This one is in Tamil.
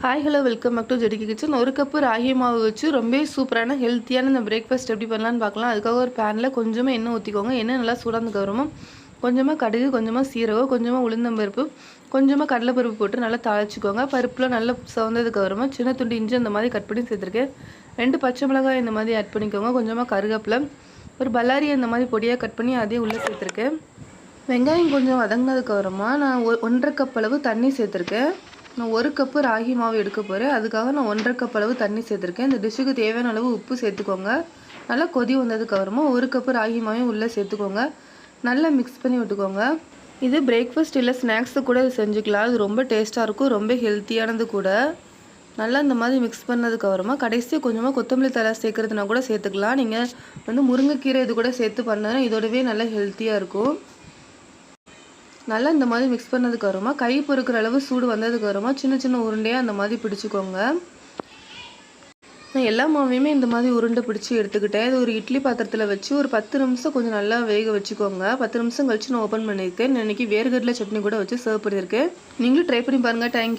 Hi hello welcome back to ஜெடிக்கு kitchen ஒரு கப்பு ராகி மாவு வச்சு ரொம்ப சூப்பரான ஹெல்த்தியான இந்த பிரேக்ஃபாஸ்ட் எப்படி பண்ணலான்னு பார்க்கலாம். அதுக்காக ஒரு பேனில் கொஞ்சமாக எண்ணெய் ஊற்றிக்கோங்க எண்ணெய் நல்லா சூடானதுக்கு கொஞ்சமாக கடுகு கொஞ்சமாக சீரகம் கொஞ்சமாக உளுந்தம்பருப்பு கொஞ்சமாக கடலைப்பருப்பு போட்டு நல்லா தாளிச்சிக்கோங்க. பருப்புலாம் நல்லா சவந்ததுக்கு அப்புறமா சின்ன துண்டு இஞ்சி அந்த மாதிரி கட் பண்ணி சேர்த்துருக்கேன். ரெண்டு பச்சை மிளகாய் இந்த மாதிரி ஆட் பண்ணிக்கோங்க. கொஞ்சமாக கருவேப்பிலை ஒரு பல்லாரி அந்த மாதிரி பொடியாக கட் பண்ணி அதையும் உள்ளே சேர்த்துருக்கேன். வெங்காயம் கொஞ்சம் வதங்கினதுக்கப்புறமா நான் ஒ- ஒன்றரை கப் அளவு தண்ணி சேர்த்துருக்கேன். நான் ஒரு கப்பு ராகி மாவு எடுக்க போகிறேன் அதுக்காக நான் ஒன்றரை கப் அளவு தண்ணி சேர்த்துருக்கேன். இந்த டிஷ்ஷுக்கு தேவையான அளவு உப்பு சேர்த்துக்கோங்க. நல்லா கொதி வந்ததுக்கு அப்புறமா ஒரு கப்பு ராகி மாவையும் உள்ளே சேர்த்துக்கோங்க. நல்லா மிக்ஸ் பண்ணி விட்டுக்கோங்க. இது பிரேக்ஃபாஸ்ட் இல்லை ஸ்நாக்ஸு கூட இது செஞ்சுக்கலாம். அது ரொம்ப டேஸ்ட்டாக இருக்கும். ரொம்ப ஹெல்த்தியானது கூட. நல்லா இந்த மாதிரி மிக்ஸ் பண்ணதுக்கு அப்புறமா கடைசியாக கொஞ்சமாக கொத்தமல்லி தழை சேர்க்குறதுனா கூட சேர்த்துக்கலாம். நீங்கள் வந்து முருங்கைக்கீரை இது கூட சேர்த்து பண்ணதுன்னா இதோடவே நல்லா ஹெல்த்தியாக இருக்கும். நல்லா இந்த மாதிரி மிக்ஸ் பண்ணதுக்கு அப்புறமா கை பொறுக்கிற அளவு சூடு வந்ததுக்கு அப்புறமா சின்ன சின்ன உருண்டையாக அந்த மாதிரி பிடிச்சிக்கோங்க. நான் எல்லா மாவையுமே இந்த மாதிரி உருண்டை பிடிச்சி எடுத்துக்கிட்டேன். இது ஒரு இட்லி பாத்திரத்தில் வச்சு ஒரு பத்து நிமிஷம் கொஞ்சம் நல்லா வேக வச்சுக்கோங்க. பத்து நிமிஷம் கழிச்சு நான் ஓப்பன் பண்ணியிருக்கேன். இன்னைக்கு வேர்கடலை சட்னி கூட வச்சு சர்வ் பண்ணியிருக்கேன். நீங்களும் ட்ரை பண்ணி பாருங்கள் தேங்க்யூ